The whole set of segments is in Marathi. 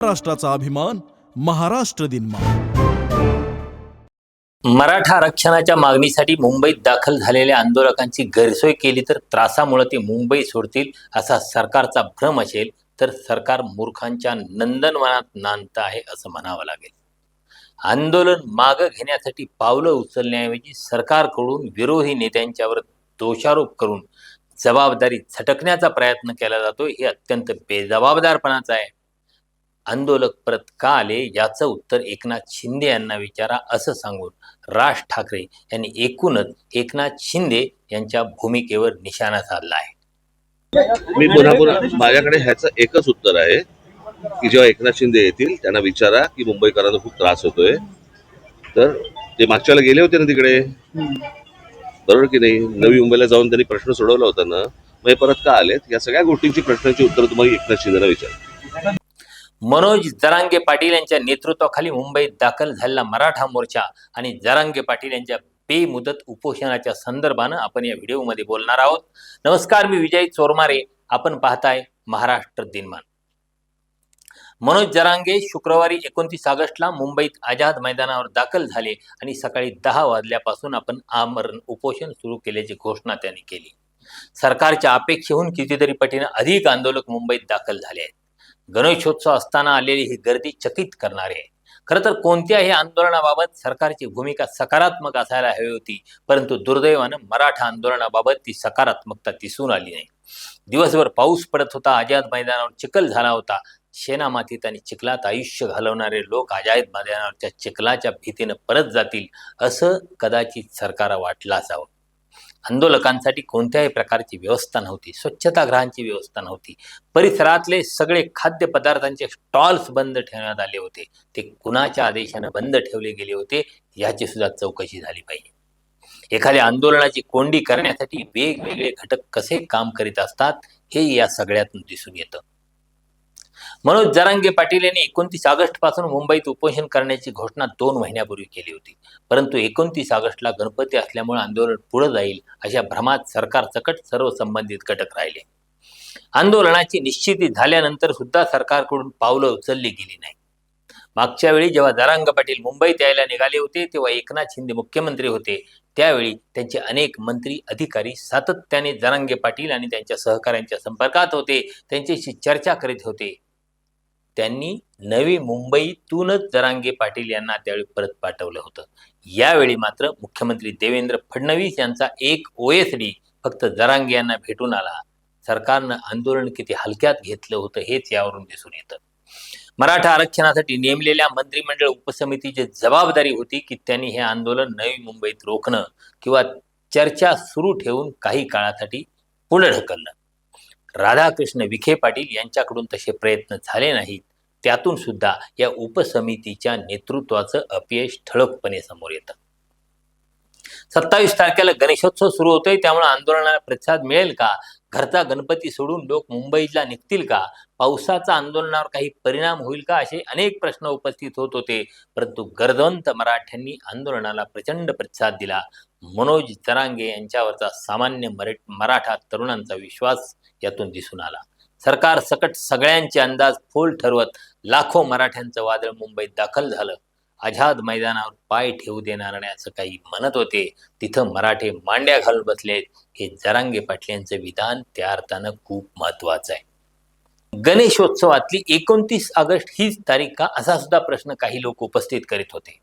महाराष्ट्राचा अभिमान महाराष्ट्र दिन मराठा आरक्षणाच्या मागणीसाठी मुंबईत दाखल झालेल्या आंदोलकांची गैरसोय केली तर त्रासामुळे ते मुंबई सोडतील असा सरकारचा भ्रम असेल तर सरकार मूर्खांच्या नंदनवनात नांदत आहे असं म्हणावं लागेल. आंदोलन मागं घेण्यासाठी पावलं उचलण्याऐवजी सरकारकडून विरोधी नेत्यांच्यावर दोषारोप करून जबाबदारी झटकण्याचा प्रयत्न केला जातो हे अत्यंत बेजबाबदारपणाचं आहे. आंदोलक परत का आले याचं उत्तर एकनाथ शिंदे यांना विचारा असं सांगून राज ठाकरे यांनी एकूणच एकनाथ शिंदे यांच्या भूमिकेवर निशाणा साधला आहे. मी पुन्हा पुन्हा माझ्याकडे ह्याचं एकच उत्तर आहे की जेव्हा एकनाथ शिंदे येतील त्यांना विचारा की मुंबईकरांना खूप त्रास होतोय. तर ते मागच्याला गेले होते ना तिकडे? बरोबर की नाही? नवी मुंबईला जाऊन त्यांनी प्रश्न सोडवला होता ना. मग हे परत का आलेत? या सगळ्या गोष्टींची प्रश्नांची उत्तर तुम्हाला एकनाथ शिंदेला विचार मनोज जरांगे पाटील यांच्या नेतृत्वाखाली मुंबईत दाखल झालेला मराठा मोर्चा आणि जरांगे पाटील यांच्या बेमुदत उपोषणाच्या संदर्भानं आपण या व्हिडिओमध्ये बोलणार आहोत. नमस्कार मी विजय चोरमारे. आपण पाहताय महाराष्ट्र दिनमान. मनोज जरांगे शुक्रवारी एकोणतीस ऑगस्टला मुंबईत आझाद मैदानावर दाखल झाले आणि सकाळी दहा वाजल्यापासून आपण आमरण उपोषण सुरू केल्याची घोषणा त्यांनी केली. सरकारच्या अपेक्षेहून कितीतरी पटीनं अधिक आंदोलक मुंबईत दाखल झाले आहेत. गणेशोत्सव असताना आलेली ही गर्दी चकित करणारी आहे. खरं तर कोणत्याही आंदोलनाबाबत सरकारची भूमिका सकारात्मक असायला हवी होती परंतु दुर्दैवानं मराठा आंदोलनाबाबत ती सकारात्मकता दिसून आली नाही. दिवसभर पाऊस पडत होता आझाद मैदानावर चिखल झाला होता. शेना मातीत आणि चिखलात आयुष्य घालवणारे लोक आझाद मैदानावरच्या चिखलाच्या भीतीनं परत जातील असं कदाचित सरकारला वाटलं असावं. आंदोलकांसाठी कोणत्याही प्रकारची व्यवस्था नव्हती. स्वच्छतागृहांची व्यवस्था नव्हती. परिसरातले सगळे खाद्यपदार्थांचे स्टॉल्स बंद ठेवण्यात आले होते. ते कुणाच्या आदेशानं बंद ठेवले गेले होते याची सुद्धा चौकशी झाली पाहिजे. एखाद्या आंदोलनाची कोंडी करण्यासाठी वेगवेगळे घटक कसे काम करीत असतात हे या सगळ्यातून दिसून येतं. मनोज जरांगे पाटील यांनी एकोणतीस ऑगस्टपासून मुंबईत उपोषण करण्याची घोषणा दोन महिन्यापूर्वी केली होती. परंतु एकोणतीस ऑगस्टला गणपती असल्यामुळे आंदोलन पुढे जाईल अशा भ्रमात सरकार सकट सर्व संबंधित घटक राहिले. आंदोलनाची निश्चिती झाल्यानंतर सुद्धा सरकारकडून पावलं उचलली गेली नाही. मागच्या वेळी जेव्हा जरांग पाटील मुंबईत यायला निघाले होते तेव्हा एकनाथ शिंदे मुख्यमंत्री होते. त्यावेळी त्यांचे अनेक मंत्री अधिकारी सातत्याने जरांगे पाटील आणि त्यांच्या सहकाऱ्यांच्या संपर्कात होते. त्यांच्याशी चर्चा करीत होते. त्यांनी नवी मुंबईतूनच जरांगे पाटील यांना त्यावेळी परत पाठवलं होतं. यावेळी मात्र मुख्यमंत्री देवेंद्र फडणवीस यांचा एक ओएसडी फक्त जरांगे यांना भेटून आला. सरकारनं आंदोलन किती हलक्यात घेतलं होतं हेच यावरून दिसून येतं. मराठा आरक्षणासाठी नेमलेल्या मंत्रिमंडळ उपसमितीची जबाबदारी होती की त्यांनी हे आंदोलन नवी मुंबईत रोखणं किंवा चर्चा सुरू ठेवून काही काळासाठी पुढे ढकलणं. राधाकृष्ण विखे पाटील यांच्याकडून तसे प्रयत्न झाले नाहीत. त्यातून सुद्धा या उपसमितीच्या नेतृत्वाचं अपयश ठळकपणे समोर येतं. सत्तावीस तारखेला गणेशोत्सव सुरू होतोय त्यामुळे आंदोलनाला प्रतिसाद मिळेल का? घरचा गणपती सोडून लोक मुंबईला निघतील का? पावसाचा आंदोलनावर काही परिणाम होईल का? असे अनेक प्रश्न उपस्थित होत होते परंतु गर्दवंत मराठ्यांनी आंदोलनाला प्रचंड प्रतिसाद दिला. मनोज तरांगे यांच्यावरचा सामान्य मरे मराठा तरुणांचा विश्वास यातून दिसून आला. सरकार सकट सगळ्यांचे अंदाज फोल ठरवत लाखो मराठ्यांचं वादळ मुंबईत दाखल झालं. आझाद मैदानावर पाय ठेवू देणार नाही असं काही म्हणत होते. तिथं मराठे मांड्या घालून बसलेत. हे जरांगे पाटल्यांचं विधान त्या अर्थानं खूप महत्वाचं आहे. गणेशोत्सवातली एकोणतीस ऑगस्ट हीच तारीख का असा सुद्धा प्रश्न काही लोक उपस्थित करीत होते.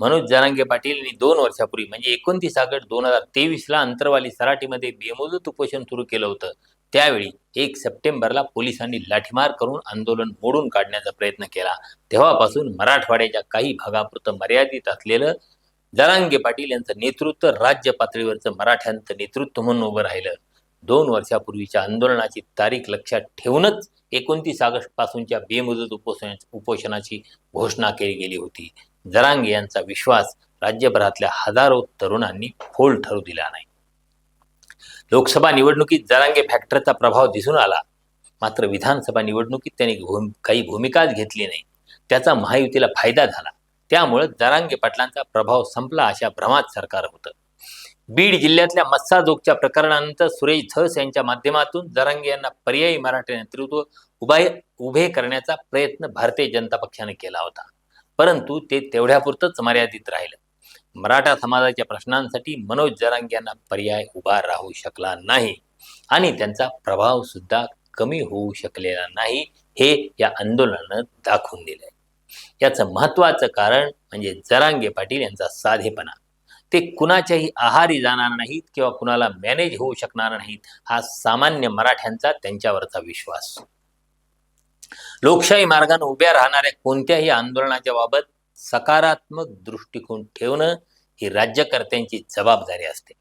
मनोज जरांगे पाटील यांनी दोन वर्षापूर्वी म्हणजे एकोणतीस ऑगस्ट दोन हजार तेवीसला अंतरवाली सराटीमध्ये बेमोजत उपोषण सुरू केलं होतं. त्यावेळी एक सप्टेंबरला पोलिसांनी लाठीमार करून आंदोलन मोडून काढण्याचा प्रयत्न केला. तेव्हापासून मराठवाड्याच्या काही भागापुरतं मर्यादित असलेलं जरांगे पाटील यांचं नेतृत्व राज्य पातळीवरचं मराठ्यांचं नेतृत्व म्हणून उभं राहिलं. दोन वर्षापूर्वीच्या आंदोलनाची तारीख लक्षात ठेवूनच एकोणतीस ऑगस्ट पासूनच्या बेमुदत उपोषण उपोषणाची घोषणा केली गेली होती. जरांगे यांचा विश्वास राज्यभरातल्या हजारो तरुणांनी फोल ठरू दिला नाही. लोकसभा निवडणुकीत जरांगे फॅक्टरचा प्रभाव दिसून आला. मात्र विधानसभा निवडणुकीत त्यांनी भूम काही भूमिकाच घेतली नाही. त्याचा महायुतीला फायदा झाला. त्यामुळे जरांगे पाटलांचा प्रभाव संपला अशा भ्रमात सरकार होतं. बीड जिल्ह्यातल्या मस्साजोगच्या प्रकरणानंतर सुरेश धस यांच्या माध्यमातून जरांगे यांना पर्यायी मराठा नेतृत्व उभे उभे करण्याचा प्रयत्न भारतीय जनता पक्षाने केला होता. परंतु ते तेवढ्यापुरतंच मर्यादित राहिलं. मराठा समाजाच्या प्रश्नांसाठी मनोज जरांग यांना पर्याय उभा राहू शकला नाही आणि त्यांचा प्रभाव सुद्धा कमी होऊ शकलेला नाही हे या आंदोलनानं दाखवून दिलंय. याचं महत्वाचं कारण म्हणजे जरांगे पाटील यांचा साधेपणा. ते कुणाच्याही आहारी जाणार नाहीत किंवा कुणाला मॅनेज होऊ शकणार नाहीत हा सामान्य मराठ्यांचा त्यांच्यावरचा विश्वास. लोकशाही मार्गाने उभ्या राहणाऱ्या कोणत्याही आंदोलनाच्या बाबत सकारात्मक दृष्टिकोन ठेवणं ही राज्यकर्त्यांची जबाबदारी असते.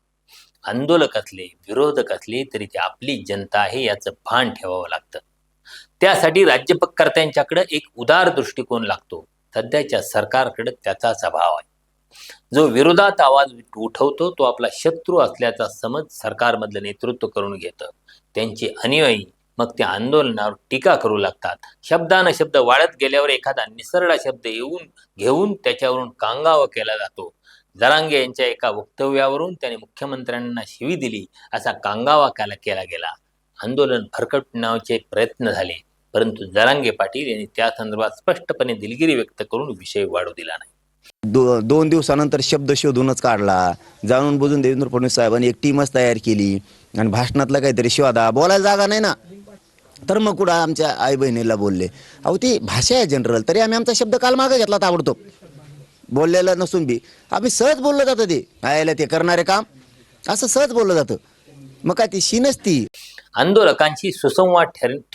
आंदोलक असले विरोधक असले तरी ते आपली जनता आहे याचं भान ठेवावं लागतं. त्यासाठी राज्यकर्त्यांच्याकडे एक उदार दृष्टिकोन लागतो. सध्याच्या सरकारकडे त्याचाच अभाव आहे. जो विरोधात आवाज उठवतो तो आपला शत्रू असल्याचा समज सरकारमधलं नेतृत्व करून घेतं. त्यांचे अनुयायी मग त्या आंदोलनावर टीका करू लागतात. शब्दानं शब्द वाढत गेल्यावर एखादा निसरडा शब्द येऊन घेऊन त्याच्यावरून कांगावा केला जातो. जरांगे यांच्या एका वक्तव्यावरून त्याने मुख्यमंत्र्यांना शिवी दिली असा कांगावा केला केला गेला. आंदोलन भरकटण्याचे प्रयत्न झाले परंतु जरांगे पाटील यांनी त्या संदर्भात स्पष्टपणे दिलगिरी व्यक्त करून विषय वाढू दिला नाही. दो दोन दिवसानंतर शब्द शोधूनच काढला. जाणून बुजून देवेंद्र फडणवीस साहेबांनी एक टीमच तयार केली. आणि भाषणातला काहीतरी शिवादा बोलायला जागा नाही ना. तर मग कुठं आमच्या आई बहिणीला बोलले अहो ती भाषा आहे जनरल तरी आम्ही आमचा शब्द काल मागं घेतला ताबडतोब बोललेलं नसून बी. आम्ही सहज बोललं जातं ते. आयला ते करणारे काम. असं सहज बोललं जातं. मग काय ती शीनच ती. आंदोलकांशी सुसंवाद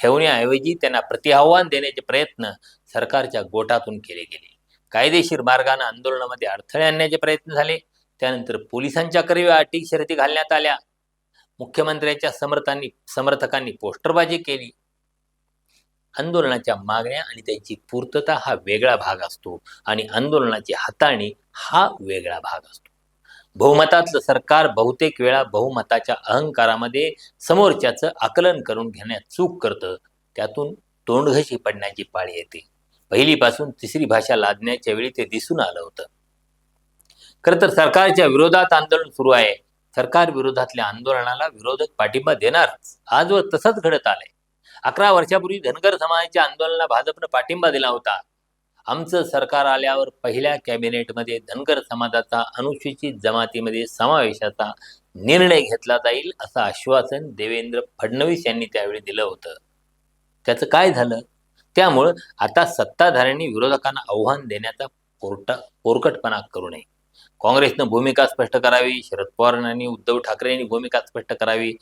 ठेवण्याऐवजी त्यांना प्रतिआव्हान देण्याचे प्रयत्न सरकारच्या गोटातून केले गेले. कायदेशीर मार्गाने आंदोलनामध्ये अडथळे आणण्याचे प्रयत्न झाले. त्यानंतर पोलिसांच्या करवी अटी शर्ती घालण्यात आल्या. मुख्यमंत्र्यांच्या समर्थांनी समर्थकांनी पोस्टरबाजी केली. आंदोलनाच्या मागण्या आणि त्यांची पूर्तता हा वेगळा भाग असतो आणि आंदोलनाची हाताळणी हा वेगळा भाग असतो. बहुमतातलं सरकार बहुतेक वेळा बहुमताच्या अहंकारामध्ये समोरच्याचं आकलन करून घेण्यात चूक करतं. त्यातून तोंडघशी पडण्याची पाळी येते. पहिलीपासून तिसरी भाषा लादण्याच्या वेळी ते दिसून आलं होतं. खरं तर सरकारच्या विरोधात आंदोलन सुरू आहे. सरकार विरोधातल्या आंदोलनाला विरोधक पाठिंबा देणार. आजवर तसंच घडत आलंय. अकरा वर्षापूर्वी धनगर समाजाच्या आंदोलनाला भाजपनं पाठिंबा दिला होता. आमचं सरकार आल्यावर पहिल्या कॅबिनेटमध्ये धनगर समाजाचा अनुसूचित जमातीमध्ये समावेशाचा निर्णय घेतला जाईल असं आश्वासन देवेंद्र फडणवीस यांनी त्यावेळी दिलं होतं. त्याचं काय झालं? त्यामुळं आता सत्ताधाऱ्यांनी विरोधकांना आव्हान देण्याचा पोरटा पोरकटपणा करू नये. काँग्रेसनं भूमिका स्पष्ट करावी शरद पवार यांनी उद्धव ठाकरे यांनी भूमिका स्पष्ट करावी.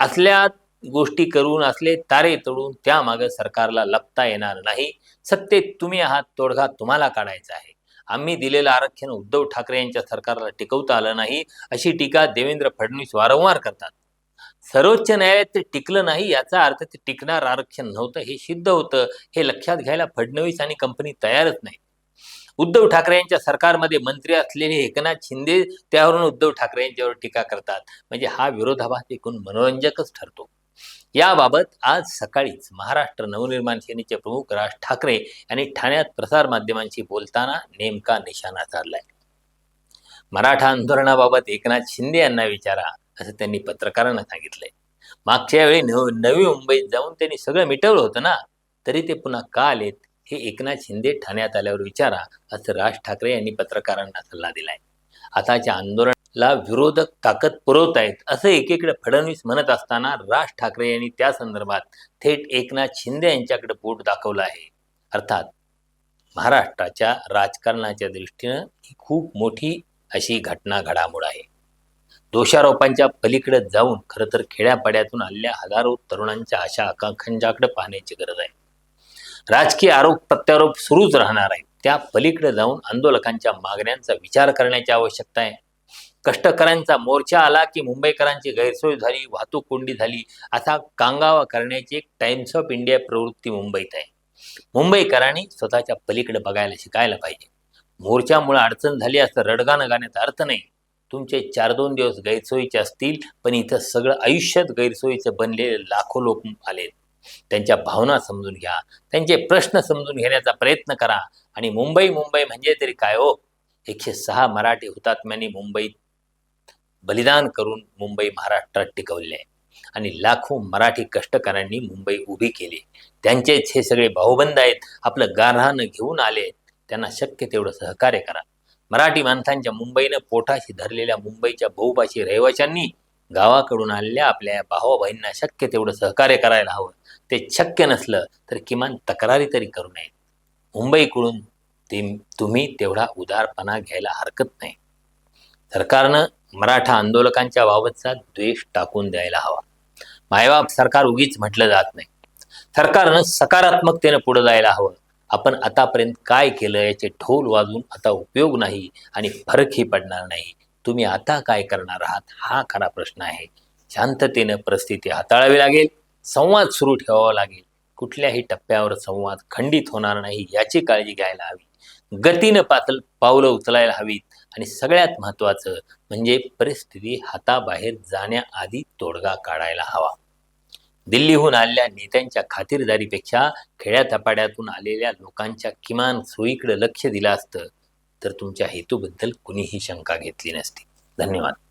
असल्या गोष्टी करून असले तारे तोडून त्यामागे सरकारला लपता येणार नाही. सत्तेत तुम्ही आहात तोडगा तुम्हाला काढायचा आहे. आम्ही दिलेलं आरक्षण उद्धव ठाकरे यांच्या सरकारला टिकवता आलं नाही अशी टीका देवेंद्र फडणवीस वारंवार करतात. सर्वोच्च न्यायालयात ते टिकलं नाही याचा अर्थ ते टिकणार आरक्षण नव्हतं हे सिद्ध होतं. हे लक्षात घ्यायला फडणवीस आणि कंपनी तयारच नाही उद्धव ठाकरे यांच्या सरकारमध्ये मंत्री असलेले एकनाथ शिंदे त्यावरून उद्धव ठाकरे यांच्यावर टीका करतात. म्हणजे हा विरोधाभास एकूण मनोरंजकच ठरतो. याबाबत आज सकाळीच महाराष्ट्र नवनिर्माण सेनेचे प्रमुख राज ठाकरे यांनी ठाण्यात प्रसारमाध्यमांशी बोलताना नेमका निशाणा साधलाय. मराठा आंदोलनाबाबत एकनाथ शिंदे यांना विचारा असं त्यांनी पत्रकारांना सांगितलंय. मागच्या वेळी नव नवी मुंबईत जाऊन त्यांनी सगळं मिटवलं होतं ना तरी ते पुन्हा का आलेत? हे एकनाथ शिंदे ठाण्यात आल्यावर विचारा असं राज ठाकरे यांनी पत्रकारांना सल्ला दिलाय. आताच्या आंदोलनाला विरोधक ताकद पुरवत आहेत असं एकीकडे फडणवीस म्हणत असताना राज ठाकरे यांनी त्या संदर्भात थेट एकनाथ शिंदे यांच्याकडे बोट दाखवलं आहे. अर्थात महाराष्ट्राच्या राजकारणाच्या दृष्टीनं ही खूप मोठी अशी घटना घडामोड आहे. दोषारोपांच्या पलीकडे जाऊन खरं तर खेड्यापाड्यातून आलेल्या हजारो तरुणांच्या अशा आकांक्षांच्याकडे पाहण्याची गरज आहे. राजकीय आरोप प्रत्यारोप सुरूच राहणार आहे त्या पलीकडे जाऊन आंदोलकांच्या मागण्यांचा विचार करण्याची आवश्यकता आहे. कष्टकऱ्यांचा मोर्चा आला की मुंबईकरांची गैरसोय झाली वाहतूक कोंडी झाली असा कांगावा करण्याची एक टाइम्स ऑफ इंडिया प्रवृत्ती मुंबईत आहे. मुंबईकरांनी स्वतःच्या पलीकडे बघायला शिकायला पाहिजे. मोर्चामुळे अडचण झाली असं रडगाणं गाण्याचा अर्थ नाही. तुमचे चार दोन दिवस गैरसोयीचे असतील पण इथं सगळं आयुष्यात गैरसोयीचं बनलेले लाखो लोक आलेत. त्यांच्या भावना समजून घ्या त्यांचे प्रश्न समजून घेण्याचा प्रयत्न करा. आणि मुंबई मुंबई म्हणजे तरी काय हो? एकशे सहा मराठी हुतात्म्यांनी मुंबईत बलिदान करून मुंबई महाराष्ट्रात टिकवले. आहे आणि लाखो मराठी कष्टकऱ्यांनी मुंबई उभी केली. त्यांचेच हे सगळे भाऊबंद आहेत आपलं गारहानं घेऊन आले. त्यांना शक्य तेवढं सहकार्य करा. मराठी माणसांच्या मुंबईनं पोटाशी धरलेल्या मुंबईच्या बहुभाषी रहिवाशांनी गावाकडून आलेल्या आपल्या भावा बहिणींना शक्य तेवढं सहकार्य करायला हवं. ते शक्य नसलं तर किमान तक्रारी तरी करू नये. मुंबईकडून ते तुम्ही तेवढा उदारपणा घ्यायला हरकत नाही. सरकारनं मराठा आंदोलकांच्या बाबतचा द्वेष टाकून द्यायला हवा. मायबाप सरकार उगीच म्हटलं जात नाही. सरकारनं सकारात्मकतेनं पुढे जायला हवं. आपण आतापर्यंत काय केलं याचे ढोल वाजून आता उपयोग नाही आणि फरकही पडणार नाही. तुम्ही आता काय करणार आहात? हा खरा प्रश्न आहे. शांततेनं परिस्थिती हाताळावी लागेल. संवाद सुरू ठेवावा लागेल. कुठल्याही टप्प्यावर संवाद खंडित होणार नाही याची काळजी घ्यायला हवी. गतीनं पातल पावलं उचलायला हवीत आणि सगळ्यात महत्त्वाचं म्हणजे परिस्थिती हाताबाहेर जाण्याआधी तोडगा काढायला हवा. दिल्लीहून आलेल्या नेत्यांच्या खातिरदारीपेक्षा खेड्यातपाड्यातून आलेल्या लोकांच्या किमान सोयीकडे लक्ष दिलं असतं तर तुमच्या हेतूबद्दल कुणीही शंका घेतली नसती. धन्यवाद.